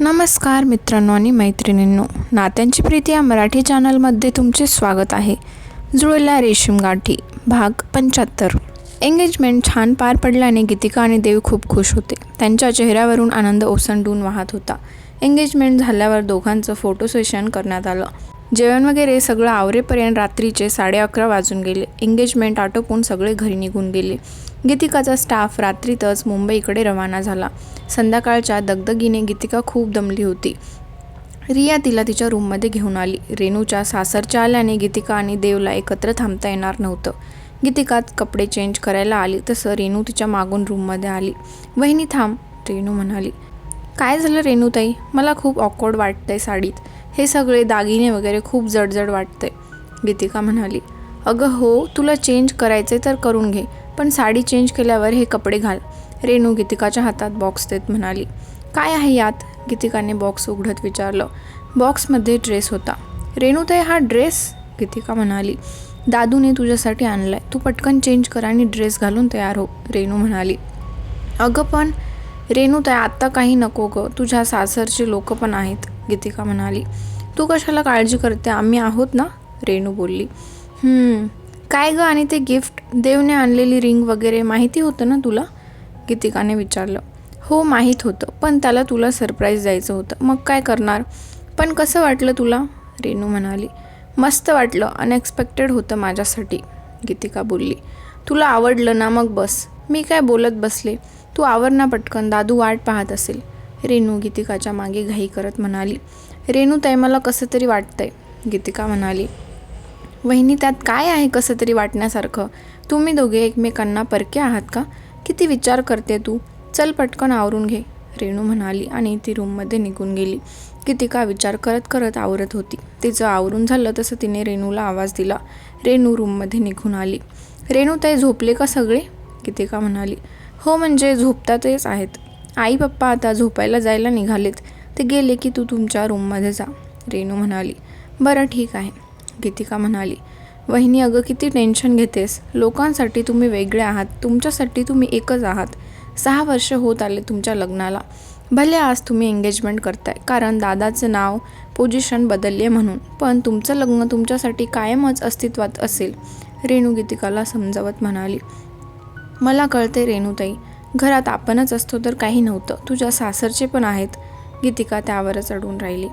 नमस्कार मित्रांनो आणि मैत्रिणींनो नात्यांची प्रीती या मराठी चॅनलमध्ये तुमचे स्वागत आहे. जुळल्या रेशीम गाठी भाग पंच्याहत्तर. एंगेजमेंट छान पार पडल्याने गीतिका आणि देव खूप खुश होते. त्यांच्या चेहऱ्यावरून आनंद ओसंडून वाहत होता. एंगेजमेंट झाल्यावर दोघांचं फोटो सेशन करण्यात आलं. जेवण वगैरे सगळं आवरेपर्यंत रात्रीचे साडे अकरा वाजून गेले. एंगेजमेंट आटोपून सगळे घरी निघून गेले. गीतिकाचा स्टाफ रात्रीतच मुंबईकडे रवाना झाला. संध्याकाळच्या दगदगीने गीतिका खूप दमली होती. रिया तिला तिच्या रूममध्ये घेऊन आली. रेणूच्या सासरच्या आल्याने गीतिका आणि देवला एकत्र थांबता येणार नव्हतं. गीतिकात कपडे चेंज करायला आली तसं रेणू तिच्या मागून रूममध्ये आली. वहिनी थांब रेणू म्हणाली. काय झालं रेणूताई? मला खूप ऑकवर्ड वाटतंय साडीत. हे सगळे दागिने वगैरे खूप जडजड वाटतंय. गीतिका म्हणाली. अगं हो तुला चेंज करायचे तर करून घे. पण साडी चेंज केल्यावर हे कपडे घाल. रेणू गीतिकाच्या हातात बॉक्स देत म्हणाली. काय आहे यात? गीतिकाने बॉक्स उघडत विचारलं. बॉक्समध्ये ड्रेस होता. रेणूताई हा ड्रेस गीतिका म्हणाली. दादूने तुझ्यासाठी आणलाय. तू पटकन चेंज कर आणि ड्रेस घालून तयार हो रेणू म्हणाली. अगं पण रेणूताई आत्ता काही नको गं. तुझ्या सासरचे लोक पण आहेत गीतिका म्हणाली. तू कशाला काळजी करते? आम्ही आहोत ना? रेणू बोलली. काय गं आणि ते गिफ्ट देवने आणलेली रिंग वगैरे माहिती होतं ना तुला? गीतिकाने विचारलं. हो माहीत होतं पण त्याला तुला सरप्राईज द्यायचं होतं. मग काय करणार? पण कसं वाटलं तुला? रेणू म्हणाली. मस्त वाटलं अनएक्सपेक्टेड होतं माझ्यासाठी गीतिका बोलली. तुला आवडलं ना मग बस. मी काय बोलत बसले? तू आवर ना पटकन दादू वाट पाहत असेल. रेणू गीतिकाच्या मागे घाई करत म्हणाली. रेणू ताई मला कसं तरी वाटतंय गीतिका म्हणाली. वहिनी त्यात काय आहे कसं तरी वाटण्यासारखं? तुम्ही दोघे एकमेकांना परके आहात का? किती विचार करते तू? चल पटकन आवरून घे रेणू म्हणाली आणि ती रूममध्ये निघून गेली. गीतिका विचार करत करत आवरत होती. तिचं आवरून झालं तसं तिने रेणूला आवाज दिला. रेणू रूममध्ये निघून आली. रेणू ताई झोपले का सगळे? गीतिका म्हणाली. हो म्हणजे झोपतातच आहेत. आई पप्पा आता झोपायला जायला निघालेत. ते गेले की तू तुमच्या रूममध्ये जा रेणू म्हणाली. बरं ठीक आहे. गीतिका म्हणाली वहिनी अगं किती टेन्शन घेतेस. लोकांसाठी तुम्ही वेगळे आहात. तुमच्यासाठी तुम्ही एकच आहात. सहा वर्ष होत आले तुमच्या लग्नाला. भले आज तुम्ही एंगेजमेंट करताय कारण दादाचं नाव पोझिशन बदलले म्हणून. पण तुमचं लग्न तुमच्यासाठी कायमच अस्तित्वात असेल. रेणू गीतिकाला समजावत म्हणाली मला कळते रेणूताई घरात आपणच असतो तर काही नव्हतं. तुझ्या सासरचे पण आहेत. गीतिका त्यावरच अडून राहिली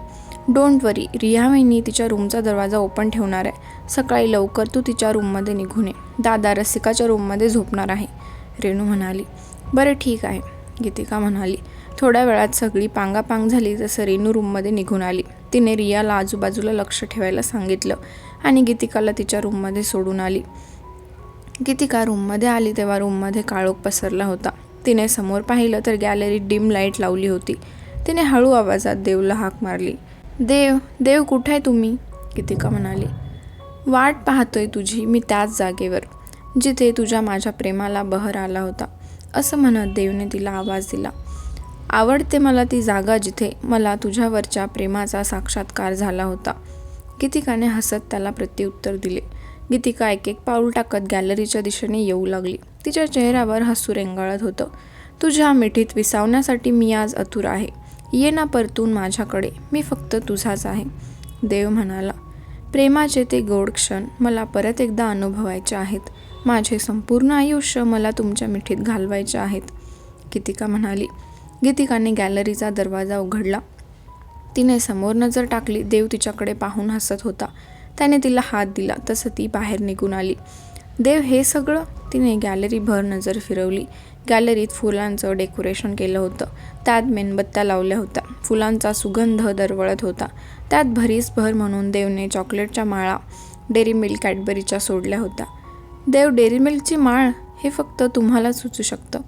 डोंट वरी रिया वहिनी तिच्या रूमचा दरवाजा ओपन ठेवणार आहे. सकाळी लवकर तू तिच्या रूममध्ये निघून ये. दादा रसिकाच्या रूममध्ये झोपणार आहे. रेणू म्हणाली बरं ठीक आहे. गीतिका म्हणाली थोड्या वेळात सगळी पांगापांग झाली जसं रेणू रूममध्ये निघून आली. तिने रियाला आजूबाजूला लक्ष ठेवायला सांगितलं आणि गीतिकाला तिच्या रूममध्ये सोडून आली. गीतिका रूममध्ये आली तेव्हा रूममध्ये काळोख पसरला होता. तिने समोर पाहिलं तर गॅलरीत डिम लाइट लावली होती. तिने हळू आवाजात देवला हाक मारली. देव देव कुठे आहे तुम्ही? गीतिका म्हणाली. वाट पाहतोय तुझी मी त्याच जागेवर जिथे तुझ्या माझ्या प्रेमाला बहर आला होता. असं म्हणत देवने तिला आवाज दिला. आवडते मला ती जागा जिथे मला तुझ्यावरच्या प्रेमाचा साक्षात्कार झाला होता. गीतिकाने हसत त्याला प्रत्युत्तर दिले. गीतिका एक एक पाऊल टाकत गॅलरीच्या दिशेने येऊ लागली. तिच्या चेहऱ्यावर हसू रेंगाळत होतं. तुझ्या मिठीत विसावण्यासाठी मी आज अतुर आहे. ये ना परतून माझ्याकडे मी फक्त तुझाच आहे. देव म्हणाला प्रेमाचे ते गोड क्षण मला परत एकदा अनुभवायचे आहेत. माझे संपूर्ण आयुष्य मला तुमच्या मिठीत घालवायचे आहेत. गीतिका म्हणाली. गीतिकाने गॅलरीचा दरवाजा उघडला. तिने समोर नजर टाकली. देव तिच्याकडे पाहून हसत होता. त्याने तिला हात दिला. तसं ती बाहेर निघून आली. देव हे सगळं? तिने गॅलरीभर नजर फिरवली. गॅलरीत फुलांचं डेकोरेशन केलं होतं. त्यात मेणबत्त्या लावल्या होत्या. फुलांचा सुगंध दरवळत होता. त्यात भरीसभर म्हणून देवने चॉकलेटच्या माळा डेअरी मिल्क कॅडबरीच्या सोडल्या होत्या. देव डेअरी मिल्कची माळ? हे फक्त तुम्हाला सुचू शकतं.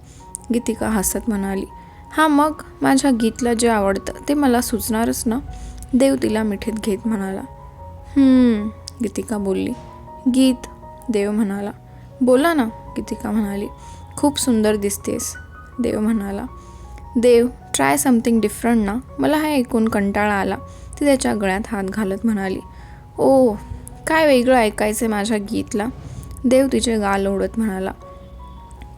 गीतिका हसत म्हणाली. हां मग माझ्या गीतला जे आवडतं ते मला सुचणारच ना? देव तिला मिठीत घेत म्हणाला. गीतिका बोलली. गीत देव म्हणाला. बोला ना गीतिका म्हणाली. खूप सुंदर दिसतेस देव म्हणाला. देव ट्राय समथिंग डिफरंट ना? मला हा ऐकून कंटाळा आला. ती त्याच्या गळ्यात हात घालत म्हणाली. ओ काय वेगळं ऐकायचं माझ्या गीतला? देव तिचे गाल ओढत म्हणाला.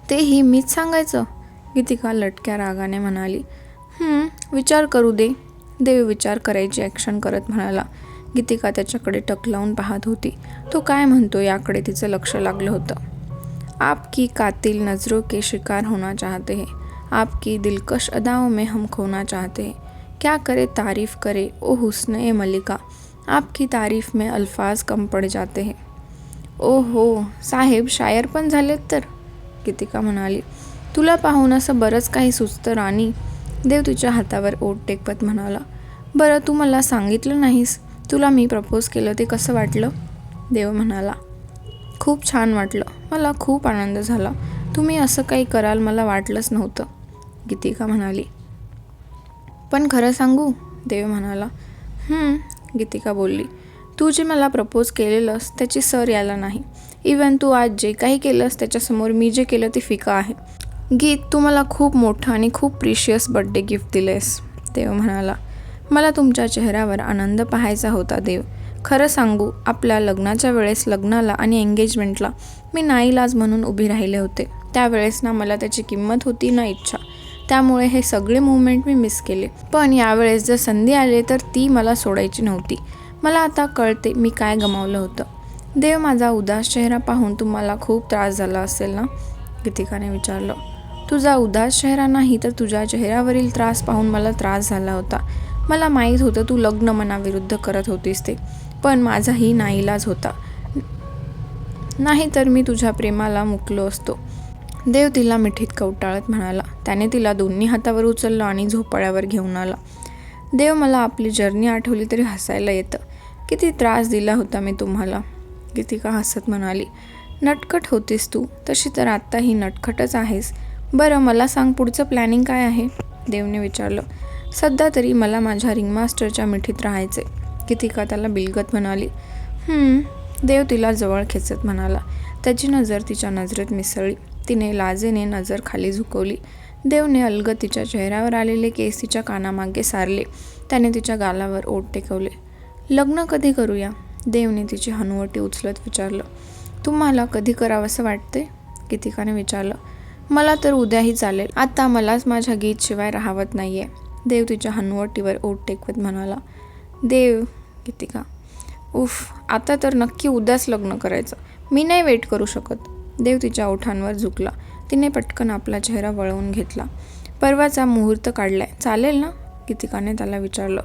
तेही मीच सांगायचं? गीतिका लटक्या रागाने म्हणाली. विचार करू दे. देव विचार करायची ॲक्शन करत म्हणाला. गीतिका त्याच्याकडे टक लावून पाहत होती. तो काय म्हणतो याकडे तिचं लक्ष लागलं होतं. आपकी कातिल नज़रों के शिकार होना चाहते हैं। आपकी दिलकश अदाओं में हम खोना चाहते हैं। क्या करे तारीफ़ करे ओ हुस्न ए मलिका आपकी तारीफ में अल्फाज कम पड़ जाते हैं। ओ हो साहेब शायर पण झालेत तर? गीतिका म्हणाली तुला पाहून असं बरंच काही सुचतं राणी? देव तुझ्या हातावर ओट टेकवत म्हणाला बरं तू मला सांगितलं नाहीस? तुला मी प्रपोज केलं ते कसं वाटलं? देव म्हणाला खूप छान वाटलं. मला खूप आनंद झाला. तुम्ही असं काही कराल मला वाटलंच नव्हतं गीतिका म्हणाली. पण खरं सांगू? देव म्हणाला. गीतिका बोलली. तू जे मला प्रपोज केलेलंस त्याची सर यायला नाही. इवन तू आज जे काही केलंस त्याच्यासमोर मी जे केलं ते फिका आहे. गीत तू मला खूप मोठं आणि खूप प्रिशियस बड्डे गिफ्ट दिलेस देव म्हणाला. मला तुमच्या चेहऱ्यावर आनंद पाहायचा होता देव. खरं सांगू आपल्या लग्नाच्या वेळेस लग्नाला आणि एंगेजमेंटला मी नाईलाज म्हणून उभी राहिले होते. त्यावेळेस ना मला त्याची किंमत होती ना इच्छा. त्यामुळे हे सगळे मुवमेंट मी मिस केले. पण यावेळेस जर संधी आली तर ती मला सोडायची नव्हती. मला आता कळते मी काय गमावलं होतं. देव माझा उदास चेहरा पाहून तुम्हाला खूप त्रास झाला असेल ना? गीतिकाने विचारलं. तुझा उदास चेहरा नाही तर तुझ्या चेहऱ्यावरील त्रास पाहून मला त्रास झाला होता. मला माहीत होतं तू लग्न मनाविरुद्ध करत होतीस ते. पण माझाही नाईलाज होता. नाहीतर मी तुझ्या प्रेमाला मुकलो असतो. देव तिला मिठीत कवटाळत म्हणाला. त्याने तिला दोन्ही हातावर उचललं आणि झोपाळ्यावर घेऊन आला. देव मला आपली जर्नी आठवली तरी हसायला येतं. किती त्रास दिला होता मी तुम्हाला. किती का हसत म्हणाली. नटखट होतीस तू. तशी तर आत्ताही नटखटच आहेस. बरं मला सांग पुढचं प्लॅनिंग काय आहे? देवने विचारलं. सध्या तरी मला माझ्या रिंगमास्टरच्या मिठीत राहायचे की ठिका त्याला बिलगत म्हणाली. देव तिला जवळ खेचत म्हणाला. त्याची नजर तिच्या नजरेत मिसळली. तिने लाजेने नजर खाली झुकवली. देवने अलग तिच्या चेहऱ्यावर आलेले केस तिच्या कानामागे सारले. त्याने तिच्या गालावर ओठ टेकवले. लग्न कधी करूया? देवने तिची हनुवटी उचलत विचारलं. तुम्हाला कधी करावंसं वाटते कितिकाने विचारलं. मला तर उद्याही चालेल. आता मलाच माझ्या गीतशिवाय राहावत नाही आहे देव तिच्या हनुवटीवर ओठ टेकवत म्हणाला. देव गीतिका. उफ आता तर नक्की उद्याच लग्न करायचं. मी नाही वेट करू शकत. देव तिच्या ओठांवर झुकला. तिने पटकन आपला चेहरा वळवून घेतला. परवाचा मुहूर्त काढलाय. चालेल ना? गीतिकाने त्याला विचारलं.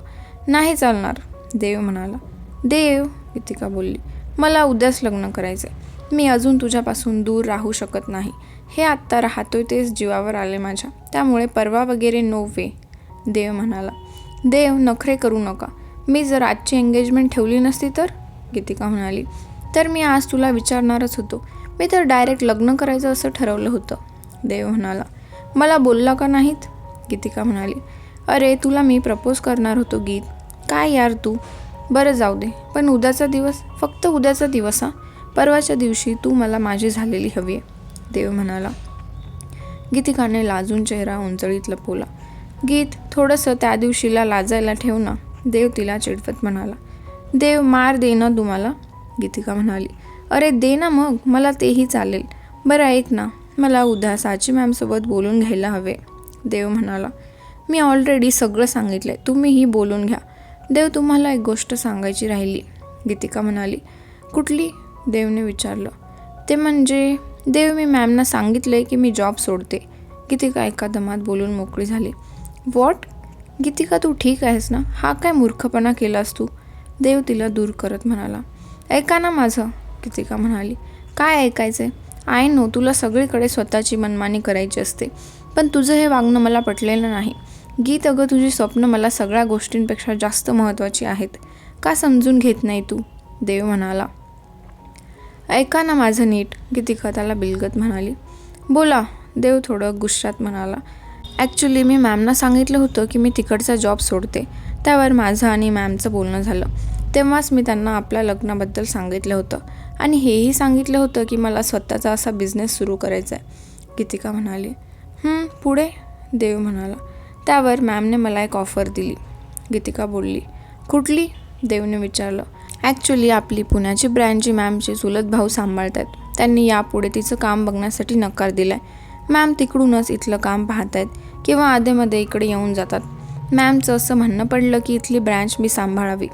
नाही चालणार देव म्हणाला. देव गीतिका बोलली. मला उद्याच लग्न करायचं मी अजून तुझ्यापासून दूर राहू शकत नाही. हे आत्ता राहतोय तेच जीवावर आले माझ्या. त्यामुळे परवा वगैरे नो वे देव म्हणाला. देव नखरे करू नका. मी जर आजची एंगेजमेंट ठेवली नसती तर? गीतिका म्हणाली. तर मी आज तुला विचारणारच होतो. मी तर डायरेक्ट लग्न करायचं असं ठरवलं होतं. देव म्हणाला. मला बोलला का नाहीत? गीतिका म्हणाली. अरे तुला मी प्रपोज करणार होतो गीत. काय यार तू? बरं जाऊ दे. पण उद्याचा दिवस फक्त उद्याचा दिवस हा? परवाच्या दिवशी तू मला माझी झालेली हवी आहे. देव म्हणाला. गीतिकाने लाजून चेहरा उंचळीत लपवला. गीत थोडंसं त्या दिवशीला लाजायला ठेव ना. देव तिला चिडवत म्हणाला देव मार दे ना तुम्हाला गीतिका म्हणाली. अरे दे ना मग मला तेही चालेल. बरं ऐक ना मला उद्या साची मॅमसोबत बोलून घ्यायला हवे. देव म्हणाला मी ऑलरेडी सगळं सांगितलं आहे तुम्हीही बोलून घ्या. देव तुम्हाला एक गोष्ट सांगायची राहिली. गीतिका म्हणाली कुठली? देवने विचारलं ते म्हणजे देव मी मॅमना सांगितलं आहे की मी जॉब सोडते. गीतिका एका दमात बोलून मोकळी झाली. वॉट गीतिका तू ठीक आहेस ना? हा काय मूर्खपणा केलास तू? देव तिला दूर करत म्हणाला. ऐका ना माझं गीतिका म्हणाली. काय ऐकायचं आहे आय नो तुला सगळीकडे स्वतःची मनमानी करायची असते. पण तुझं हे वागणं मला पटलेलं नाही. गीत अगं तुझी स्वप्न मला सगळ्या गोष्टींपेक्षा जास्त महत्त्वाची आहेत. का समजून घेत नाही तू? देव म्हणाला. ऐका ना माझं नीट गीतिका त्याला बिलगत म्हणाली. बोला देव थोडं गुस्सात म्हणाला. ॲक्च्युली मी मॅमना सांगितलं होतं की मी तिकडचा जॉब सोडते. त्यावर माझं आणि मॅमचं बोलणं झालं. तेव्हाच मी त्यांना आपल्या लग्नाबद्दल सांगितलं होतं. आणि हेही सांगितलं होतं की मला स्वतःचा असा बिझनेस सुरू करायचा आहे. गीतिका म्हणाली पुढे? देव म्हणाला. त्यावर मॅमने मला एक ऑफर दिली. गीतिका बोलली कुठली? देवने विचारलं. ॲक्च्युली आपली पुण्याची ब्रँडची मॅमचे चुलत भाऊ सांभाळतात त्यांनी यापुढे तिचं काम बघण्यासाठी नकार दिला आहे मॅम तिकडूनच इथलं काम पाहत आहेत किंवा आधेमध्ये इकडे येऊन जातात. मॅमचं असं म्हणणं पडलं की इथली ब्रँच मी सांभाळावी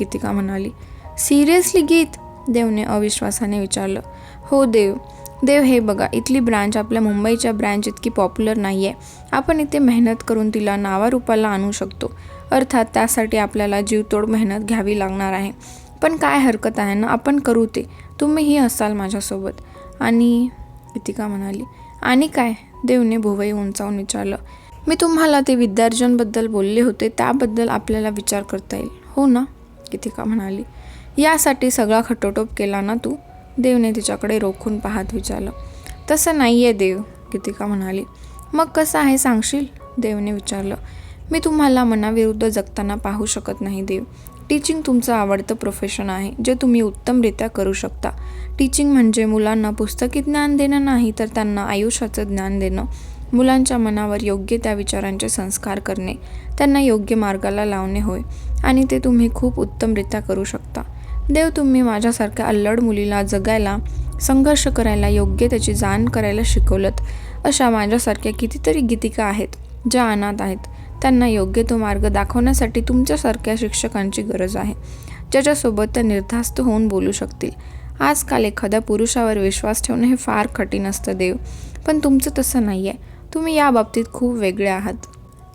गीतिका म्हणाली. सिरियसली गीत? देवने अविश्वासाने विचारलं. हो देव. देव हे बघा इथली ब्रँच आपल्या मुंबईच्या ब्रँच इतकी पॉप्युलर नाही आहे आपण इथे मेहनत करून तिला नावारूपाला आणू शकतो. अर्थात त्यासाठी आपल्याला जीवतोड मेहनत घ्यावी लागणार आहे. पण काय हरकत आहे ना आपण करू ते. तुम्हीही असाल माझ्यासोबत. आणि गीतिका म्हणाली आणि काय? देवने भुवई उंचावून विचारलं. मी तुम्हाला ते विद्यार्जनबद्दल बोलले होते त्याबद्दल आपल्याला विचार करता येईल. हो ना? गीतिका म्हणाली. यासाठी सगळा खटोटोप केला ना तू? देवने तिच्याकडे रोखून पाहत विचारलं. तसं नाही आहे देव गीतिका म्हणाली. मग कसं आहे सांगशील? देवने विचारलं. मी तुम्हाला मनाविरुद्ध जगताना पाहू शकत नाही देव. टीचिंग तुमचं आवडतं प्रोफेशन आहे जे तुम्ही उत्तमरित्या करू शकता. टीचिंग म्हणजे मुलांना पुस्तकी ज्ञान देणं नाही तर त्यांना आयुष्याचं ज्ञान देणं. मुलांच्या मनावर योग्य त्या विचारांचे संस्कार करणे त्यांना योग्य मार्गाला लावणे होय आणि ते तुम्ही खूप उत्तमरित्या करू शकता. देव तुम्ही माझ्यासारख्या अल्लड मुलीला जगायला संघर्ष करायला योग्य त्याची जाण करायला शिकवलत अशा माझ्यासारख्या कितीतरी गीतिका आहेत ज्या अनाथ आहेत. त्यांना योग्य तो मार्ग दाखवण्यासाठी तुमच्यासारख्या शिक्षकांची गरज आहे. ज्याच्यासोबत त्या निर्धास्त होऊन बोलू शकतील. आजकाल एखाद्या पुरुषावर विश्वास ठेवणं हे फार कठीण असतं देव. पण तुमचं तसं नाही आहे तुम्ही या बाबतीत खूप वेगळे आहात.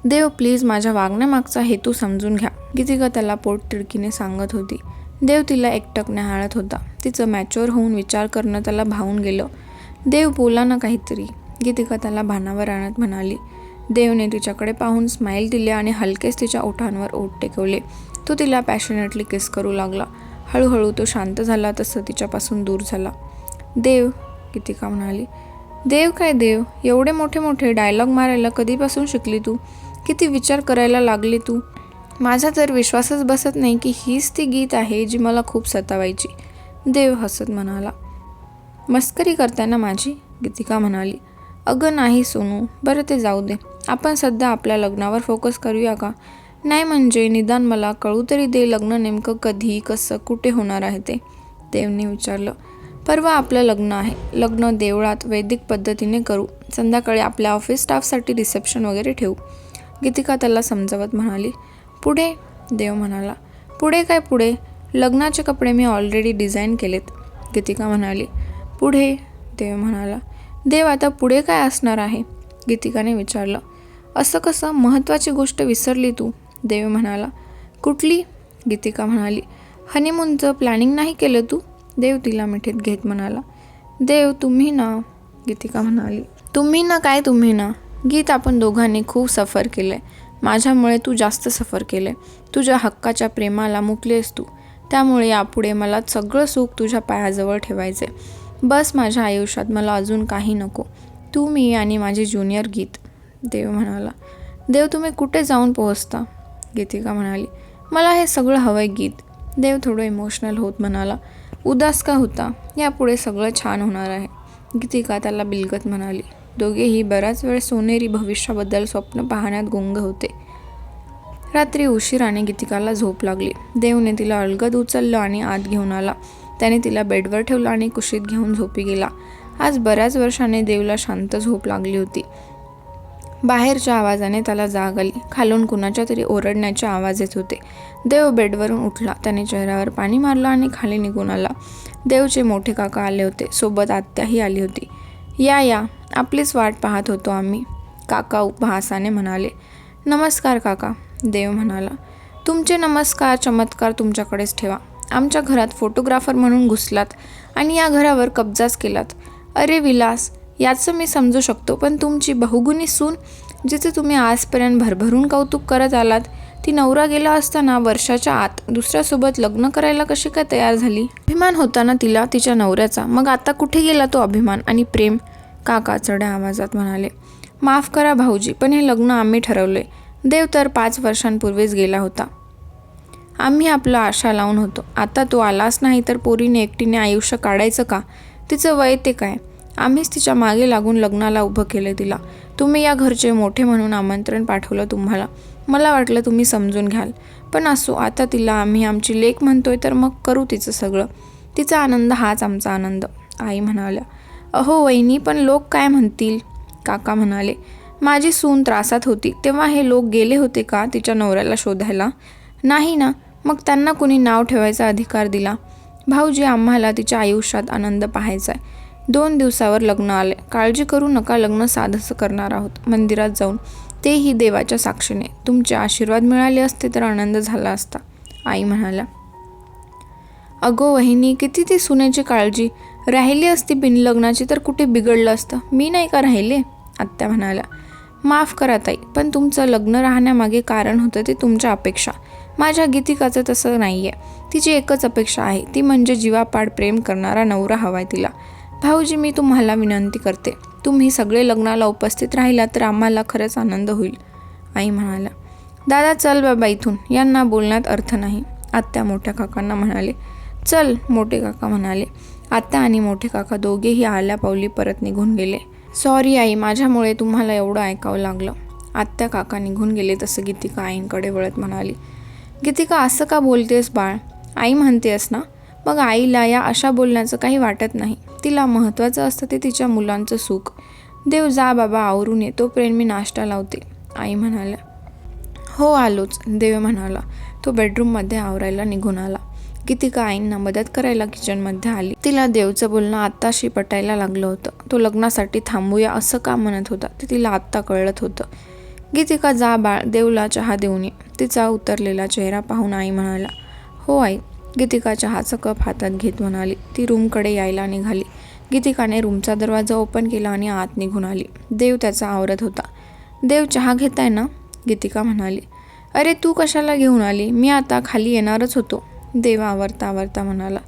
देव प्लीज माझ्या वागण्यामागचा हेतू समजून घ्या. गीतिका त्याला पोट तिडकीने सांगत होती. देव तिला एकटक न्याहाळत होता. तिचं मॅच्युअर होऊन विचार करणं त्याला भावून गेलं. देव बोला ना काहीतरी. गीतिका त्याला भानावर आणत म्हणाली देवने तिच्याकडे पाहून स्माईल दिले आणि हलकेच तिच्या ओठांवर ओठ टेकवले. तो तिला पॅशनेटली किस करू लागला. हळूहळू तो शांत झाला तसं तिच्यापासून दूर झाला. देव गीतिका म्हणाली देव काय देव? एवढे मोठे मोठे डायलॉग मारायला कधीपासून शिकली तू? किती विचार करायला लागली तू? माझा तर विश्वासच बसत नाही की हीच ती गीत आहे जी मला खूप सतावायची. देव हसत म्हणाला. मस्करी करताना माझी गीतिका म्हणाली. अगं नाही सोनू बरं ते जाऊ दे. आपण सध्या आपल्या लग्नावर फोकस करूया का? नाही म्हणजे निदान मला कळू तरी दे लग्न नेमकं कधी कसं कुठे होणार आहे ते देवने विचारलं. परवा आपलं लग्न आहे. लग्न देवळात वैदिक पद्धतीने करू. संध्याकाळी आपल्या ऑफिस स्टाफसाठी रिसेप्शन वगैरे ठेवू. गीतिका त्याला समजावत म्हणाली. पुढे? देव म्हणाला. पुढे काय पुढे? लग्नाचे कपडे मी ऑलरेडी डिझाईन केलेत. गीतिका म्हणाली. पुढे? देव म्हणाला. देव आता पुढे काय असणार आहे? गीतिकाने विचारलं. असं कसं महत्त्वाची गोष्ट विसरली तू? देव म्हणाला. कुठली? गीतिका म्हणाली. हनीमूनचं प्लॅनिंग नाही केलं तू? देव तिला मिठीत घेत म्हणाला. देव तुम्ही ना? गीतिका म्हणाली. तुम्ही ना काय तुम्ही ना? गीत आपण दोघांनी खूप सफर केलं आहे माझ्यामुळे तू जास्त सफर केलं आहे तुझ्या हक्काच्या प्रेमाला मुकलेस तू. त्यामुळे यापुढे मला सगळं सुख तुझ्या पायाजवळ ठेवायचे बस माझ्या आयुष्यात मला अजून काही नको. तू मी आणि माझी ज्युनियर गीत. देव म्हणाला. देव तुम्ही कुठे जाऊन पोहोचता? गीतिका म्हणाली. मला हे सगळं हवं आहे गीत. देव थोडं इमोशनल होत म्हणाला. उदास का होता? यापुढे सगळं छान होणार आहे. गीतिका त्याला बिलगत म्हणाली. दोघेही बराच वेळ सोनेरी भविष्याबद्दल स्वप्न पाहण्यात गुंग होते. रात्री उशिराने गीतिकाला झोप लागली. देवने तिला अलगद उचललं आणि आत घेऊन आला. त्याने तिला बेडवर ठेवलं आणि कुशीत घेऊन झोपी गेला. आज बऱ्याच वर्षाने देवला शांत झोप लागली होती. बाहेरच्या आवाजाने त्याला जाग आली. खालून कुणाच्या तरी ओरडण्याचे आवाज येत होते. देव बेडवरून उठला. त्याने चेहऱ्यावर पाणी मारलं आणि खाली निघून आला. देवचे मोठे काका आले होते. सोबत आत्याही आली होती. या या. आपलीच वाट पाहत होतो आम्ही. काका उपहासाने म्हणाले नमस्कार काका. देव म्हणाला तुमचे नमस्कार चमत्कार तुमच्याकडेच ठेवा. आमच्या घरात फोटोग्राफर म्हणून घुसलात आणि या घरावर कब्जाच केलात. अरे विलास याचं मी समजू शकतो पण तुमची बहुगुणी सून जिचे तुम्ही आजपर्यंत भरभरून कौतुक करत आलात ती नवरा गेला असताना वर्षाच्या आत दुसऱ्यासोबत लग्न करायला कशी काय तयार झाली? अभिमान होता ना तिला तिच्या नवऱ्याचा. मग आता कुठे गेला तो अभिमान आणि प्रेम? काका चढ्या आवाजात म्हणाले माफ करा भाऊजी पण हे लग्न आम्ही ठरवले. देव तर पाच वर्षांपूर्वीच गेला होता. आम्ही आपलं आशा लावून होतो. आता तू आलास नाही तर पोरीने एकटीने आयुष्य काढायचं का? तिचं वय ते काय? आम्हीच तिच्यामागे लागून लग्नाला उभं केलं तिला. तुम्ही या घरचे मोठे म्हणून आमंत्रण पाठवलं तुम्हाला. मला वाटलं तुम्ही समजून घ्याल. पण असो आता तिला आम्ही आमची लेख म्हणतोय तर मग करू तिचं सगळं. तिचा आनंद हाच आमचा आनंद आई म्हणाल्या. अहो वहिनी पण लोक काय म्हणतील? काका म्हणाले. माझी सून त्रासात होती. तेव्हा हे लोक गेले होते का तिच्या नवऱ्याला शोधायला? नाही ना. मग त्यांना कुणी नाव ठेवायचा अधिकार दिला. भाऊजी आम्हाला तिच्या आयुष्यात आनंद पाहायचा आहे दोन दिवसावर लग्न आले. काळजी करू नका लग्न साधसं करणार आहोत. मंदिरात जाऊन तेही देवाच्या साक्षीने. तुमचे आशीर्वाद मिळाले असते तर आनंद झाला असता आई म्हणाल्या. अगो वहिनी किती ती सुनेची काळजी. राहिली असती बिनलग्नाची तर कुठे बिघडलं असतं? मी नाही का राहिले? आत्या म्हणाल्या. माफ करा ताई पण तुमचं लग्न राहण्यामागे कारण होतं ते तुमच्या अपेक्षा. माझ्या गीतिकाचं तसं नाही आहे तिची एकच अपेक्षा आहे. ती म्हणजे जीवापाड प्रेम करणारा नवरा हवाय तिला. भाऊजी मी तुम्हाला विनंती करते. तुम्ही सगळे लग्नाला उपस्थित राहिला तर आम्हाला खरंच आनंद होईल. आई म्हणाला दादा चल बाबा इथून. यांना बोलण्यात अर्थ नाही. आत्या मोठ्या काकांना म्हणाले चल मोठे काका म्हणाले आत्या आणि मोठे काका दोघेही आल्या पावली परत निघून गेले. सॉरी आई माझ्यामुळे तुम्हाला एवढं ऐकावं लागलं. आत्या काका निघून गेले तसं गीतिका आईंकडे वळत म्हणाली गीतिका असं का बोलतेस बाळ? आई म्हणतेस ना? मग आईला या अशा बोलण्याचं काही वाटत नाही. तिला महत्त्वाचं असतं ते तिच्या मुलांचं सुख. देव जा बाबा आवरून ये तोपर्यंत मी नाश्ता लावते आई म्हणाल्या. हो आलोच देव म्हणाला. तो बेडरूममध्ये आवरायला निघून आला. गीतिका आईंना मदत करायला किचनमध्ये आली. तिला देवचं बोलणं आत्ताशी पटायला लागलं होतं. तो लग्नासाठी थांबूया असं का म्हणत होता ते तिला आत्ता कळत होतं. गीतिका जा बाळ देवला चहा देऊन ये तिचा उतरलेला चेहरा पाहून आई म्हणाला हो आई. गीतिका चहाचा कप हातात घेत म्हणाली. ती रूमकडे यायला निघाली. गीतिकाने रूमचा दरवाजा ओपन केला आणि आत निघून आली. देव त्याचा आवरत होता. देव चहा घेताय ना? गीतिका म्हणाली. अरे तू कशाला घेऊन आली? मी आता खाली येणारच होतो. देव आवरता आवरता म्हणाला.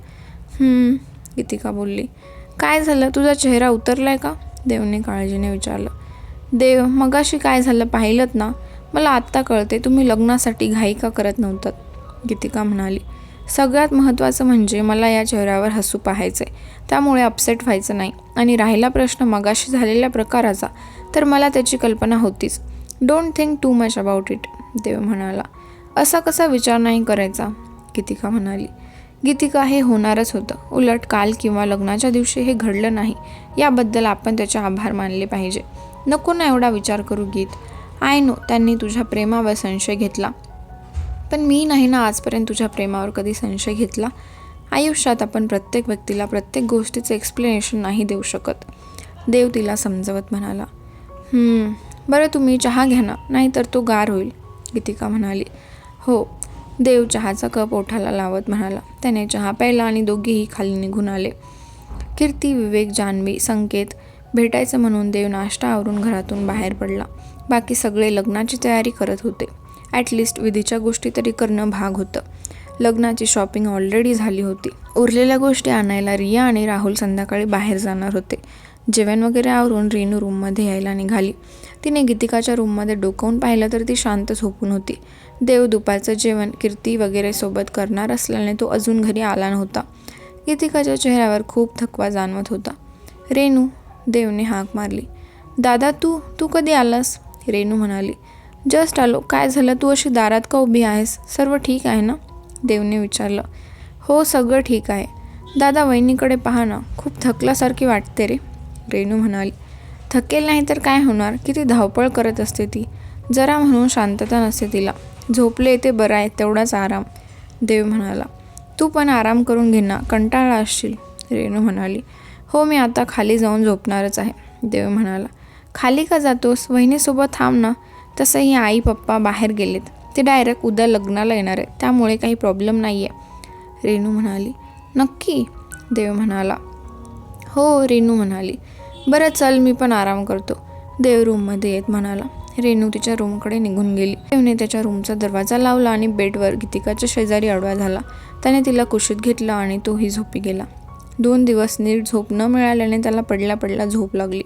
गीतिका बोलली. काय झालं? तुझा चेहरा उतरलाय का? देवने काळजीने विचारलं. देव मगाशी काय झालं पाहिलं ना? मला आत्ता कळते तुम्ही लग्नासाठी घाई का करत नव्हतात? गीतिका म्हणाली. सगळ्यात महत्त्वाचं म्हणजे मला या चेहऱ्यावर हसू पाहायचं आहे त्यामुळे अपसेट व्हायचं नाही. आणि राहिला प्रश्न मगाशी झालेल्या प्रकाराचा तर मला त्याची कल्पना होतीच. Don't think too much about it देव म्हणाला. असा कसा विचार नाही करायचा? गीतिका म्हणाली. गीतिका हे होणारच होतं. उलट काल किंवा लग्नाच्या दिवशी हे घडलं नाही. याबद्दल आपण त्याचे आभार मानले पाहिजे. नको ना एवढा विचार करू गीत. आय नो त्यांनी तुझ्या प्रेमावर संशय घेतला. पण मी नाही ना आजपर्यंत तुझ्या प्रेमावर कधी संशय घेतला. आयुष्यात आपण प्रत्येक व्यक्तीला प्रत्येक गोष्टीचं एक्सप्लेनेशन नाही देऊ शकत. देव तिला समजवत म्हणाला बरं तुम्ही चहा घ्या ना नाहीतर तो गार होईल गीतिका म्हणाली. हो. देव चहाचा कप ओठाला लावत म्हणाला. त्याने चहा प्यायला आणि दोघेही खाली निघून आले. कीर्ती विवेक जान्हवी संकेत भेटायचं म्हणून देव नाश्ता आवरून घरातून बाहेर पडला. बाकी सगळे लग्नाची तयारी करत होते. ॲटलिस्ट विधीच्या गोष्टी तरी करणं भाग होतं. लग्नाची शॉपिंग ऑलरेडी झाली होती. उरलेल्या गोष्टी आणायला रिया आणि राहुल संध्याकाळी बाहेर जाणार होते. जेवण वगैरे आवरून रेणू रूममध्ये यायला निघाली. तिने गीतिकाच्या रूममध्ये डोकावून पाहिलं तर ती शांत झोपून होती. देव दुपारचं जेवण कीर्ती वगैरे सोबत करणार असल्याने तो अजून घरी आला नव्हता. गीतिकाच्या चेहऱ्यावर खूप थकवा जाणवत होता. रेणू देवने हाक मारली. दादा तू तू कधी आलास? रेणू म्हणाली. जस्ट आलो. काय झालं? तू अशी दारात का उभी आहेस? सर्व ठीक आहे ना? देवने विचारलं. हो सगळं ठीक आहे. दादा वहिनीकडे पहा ना. खूप थकल्यासारखी वाटते रे. रेणू म्हणाली. थकेल नाही तर काय होणार? किती धावपळ करत असते ती. जरा म्हणून शांतता नसते तिला. झोपले ते बरं आहे तेवढाच आराम. देव म्हणाला. तू पण आराम करून घे ना. कंटाळा असशील. रेणू म्हणाली. हो मी आता खाली जाऊन झोपणारच आहे देव म्हणाला. खाली का जातोस? वहिनीसोबत थांब ना. तसंही आई पप्पा बाहेर गेलेत. ते डायरेक्ट उद्या लग्नाला येणार आहे त्यामुळे काही प्रॉब्लेम नाही आहे रेणू म्हणाली. नक्की देव म्हणाला. हो रेणू म्हणाली. बरं चल मी पण आराम करतो. देव रूममध्ये येत म्हणाला. रेणू तिच्या रूमकडे निघून गेली. देवने त्याच्या रूमचा दरवाजा लावला आणि बेडवर गीतिकाच्या शेजारी अडवा झाला. त्याने तिला कुशीत घेतला आणि तोही झोपी गेला. दोन दिवस नीट झोप न मिळाल्याने त्याला पडल्या पडल्या झोप लागली.